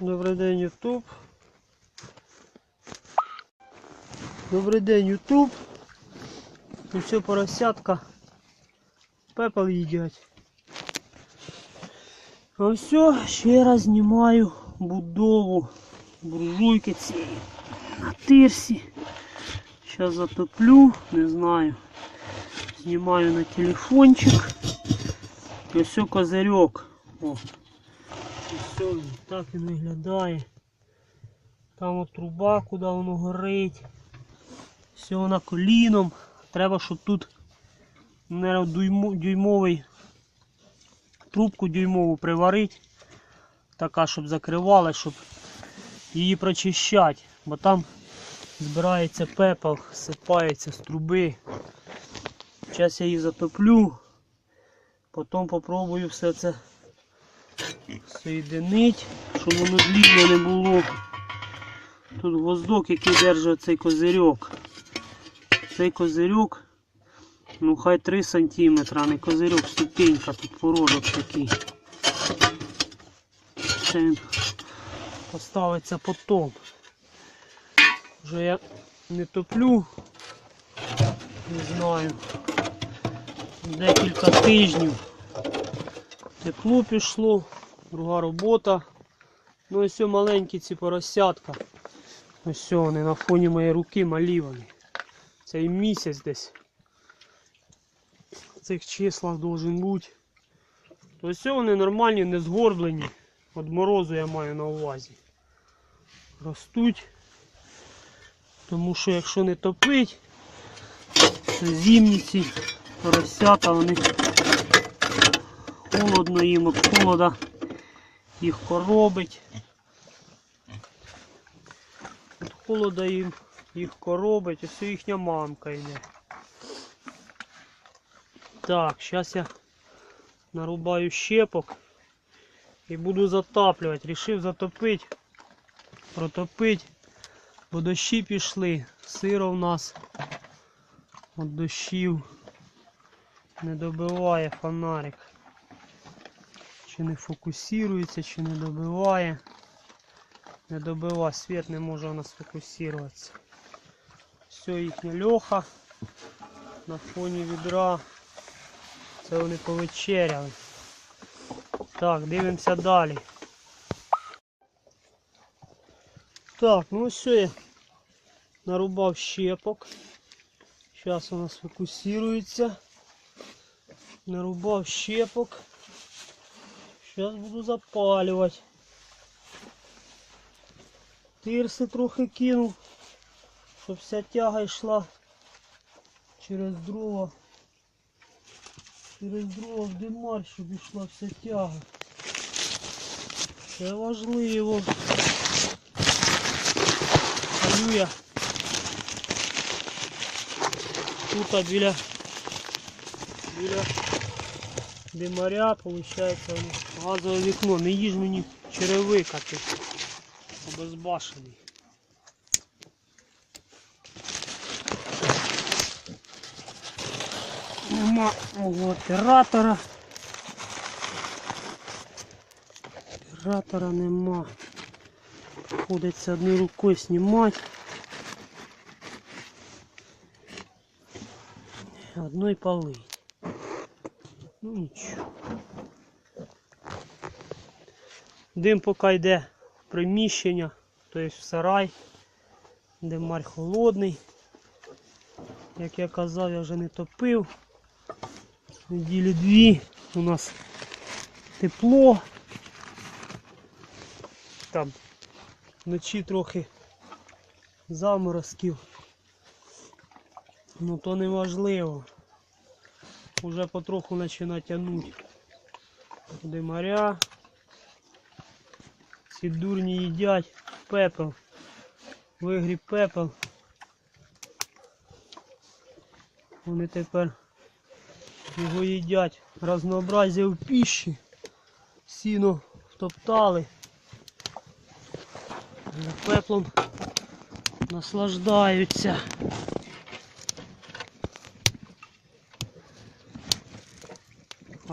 Добрий день, Ютуб. Добрий день, Ютуб. Ну все, поросятка. Пепел їдять. А все, ще раз знімаю будову буржуйки цієї на тирсі. Зараз затоплю, не знаю. Знімаю на телефончик. І ось козирьок. О. Все, так він виглядає. Там от труба, куди воно горить. Все вона коліном. Треба, щоб тут дюймо- дюймовий трубку дюймову приварити. Така, щоб закривала, щоб її прочищати. Бо там збирається пепел, сипається з труби. Зараз я її затоплю. Потім попробую все це соєдинить, щоб воно длінне не було. Тут гвоздок, який держить цей козирьок. Цей козирьок, ну хай 3 см, а не козирьок, ступенька, тут порожок такий. Це він поставиться потом. Вже я не топлю, не знаю, декілька тижнів. Тепло пішло, друга робота. Ну ось маленькі ці поросятка. Ось вони на фоні моєї руки малі вони. Це і місяць десь. В цих числах должен бути. То ось вони нормальні, не згорблені. От морозу я маю на увазі. Ростуть. Тому що якщо не топить, то зимні ці поросята вони холодно їм від холода їх коробить. Від холода їм їх коробить, ось їхня мамка йде. Так, зараз я нарубаю щепок і буду затаплювати. Рішив затопити, протопити, бо дощі пішли, сиро в нас від дощів не добиває фонарик. Чи не фокусується, чи не добиває. Не добиває, світ не може у нас фокусуватися. Все, їхня льоха на фоні відра. Це вони повечеряли. Так, дивимося далі. Так, ну все я нарубав щепок. Зараз у нас фокусується. Нарубав щепок. Зараз буду запалювати. Тирси трохи кинув, щоб вся тяга йшла через дрова. Через дрова в димар, щоб йшла вся тяга. Це важливо. Стою я тут а біля біля димаря, виходить, газове вікно. Не їж мені черевика ти обезбашений. Нема оператора. Оператора нема. Приходиться одною рукою знімати. Одной полить. Ну нічого. Дим поки йде в приміщення, тобто в сарай, де марь холодний. Як я казав, я вже не топив. Неділі дві у нас тепло. Там вночі трохи заморозків. Ну то не важливо. Уже потроху починає тягнути. Туди моря. Ці дурні їдять пепел. Вигріб пепел. Вони тепер його їдять. Разнообразія в піші. Сіно втоптали. Пеплом наслаждаються.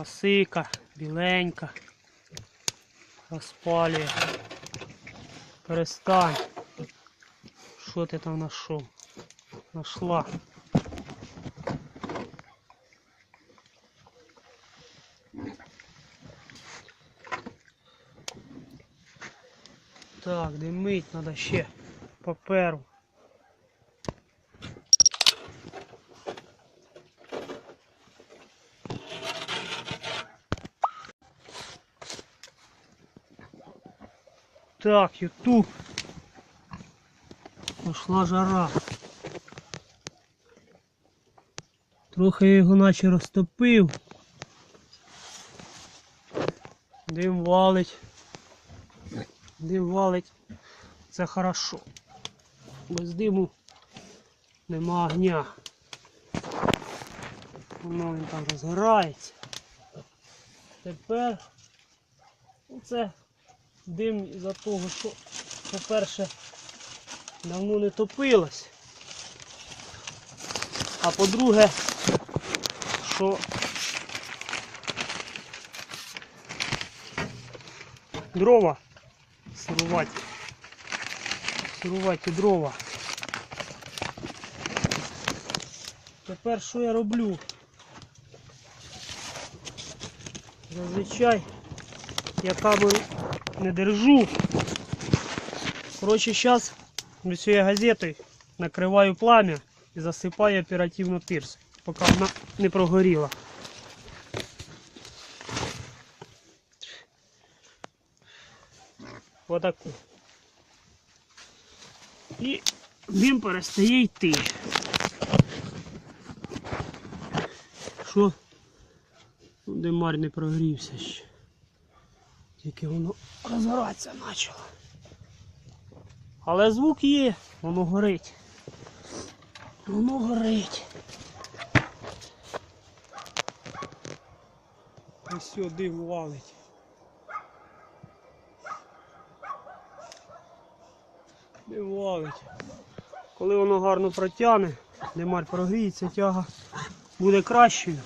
Осика, біленька. Розпалює. Перестань. Що ти там знайшов? Нашла. Так, димить треба ще паперу. Так, ютуб. Пошла жара. Трохи я його наче розтопив. Дим валить. Дим валить. Це хорошо. Без диму нема огня. Воно він там розгорається. Тепер це дим із-за того, що, по-перше, давно не топилось. А по-друге, що дрова сирувати. Сирувати дрова. Тепер що я роблю? Зазвичай я камеру не держу. Коротше, зараз цією газетою накриваю плам'я і засипаю оперативно тирс, поки вона не прогоріла. Отаку. І він перестає йти. Що? Ну, Димар не прогрівся ще. Тільки воно розгоратися почало. Але звук є, воно горить. Воно горить. Ось все, дим валить. Дим валить. Коли воно гарно протягне, димар прогріється, тяга буде кращою.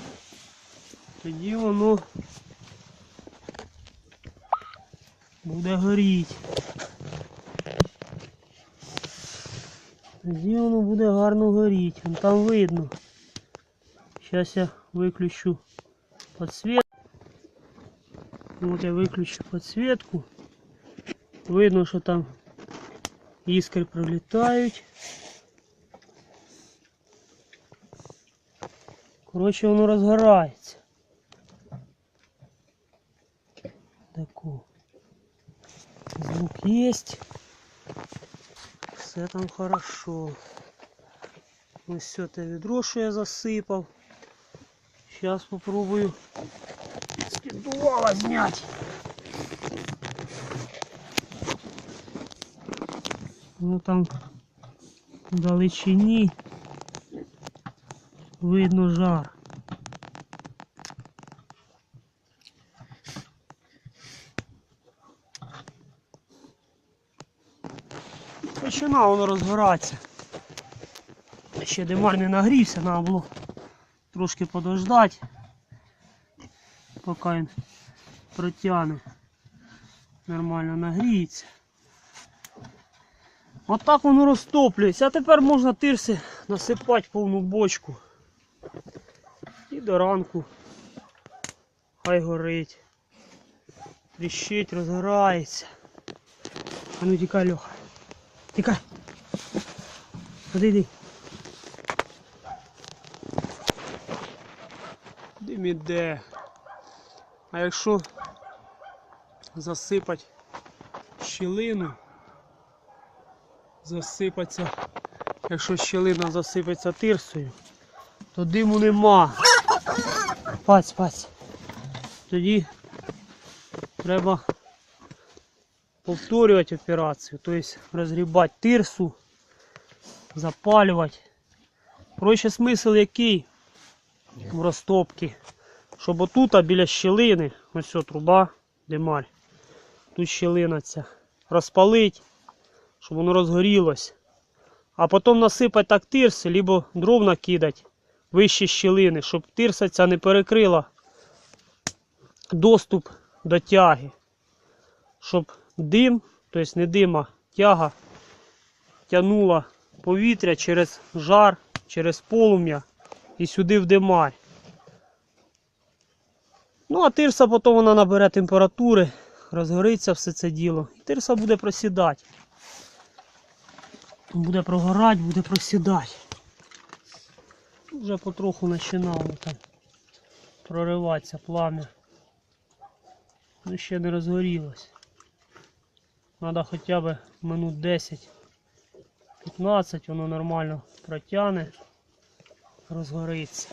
Тоді воно буде горіти. Тоді воно буде гарно горіти. Вон там видно. Зараз я виключу підсвітку. От я виключу підсвітку. Видно, що там іскри пролітають. Коротше, воно розгорається. Звук есть. Все там хорошо. Ось все те відро, що я засипав. Зараз попробую з піддувала зняти. Ну там в далечині видно жар. Починало воно розгоратися. Ще димар не нагрівся, треба було трошки подождати, поки він протягне. Нормально нагріється. Отак воно розтоплюється. А тепер можна тирси насипати повну бочку. І до ранку хай горить. Тріщить, розгорається. А ну тікай, Льоха. Тікай. Ходи йди. Дим іде. А якщо засипать щілину, засипаться, якщо щілина засипеться тирсою, то диму нема. Паць, паць. Тоді треба повторювати операцію, тобто розгрібати тирсу, запалювати. Коротше, смисл який в розтопці, щоб отут біля щілини, ось ця труба, демаль, тут щілина ця, розпалить, щоб воно розгорілось. А потім насипати так тирси, либо дров накидати вище щілини, щоб тирса ця не перекрила доступ до тяги. Щоб дим, тобто не дим, а тяга тягнула повітря через жар, через полум'я і сюди в димарь. Ну, а тирса потім вона набере температури, розгориться все це діло. І тирса буде просідати. Буде прогорати, буде просідати. Вже потроху починало там прориватися плам'я. Ну ще не розгорілось. Треба хоча б минут 10-15, воно нормально протягне, розгориться.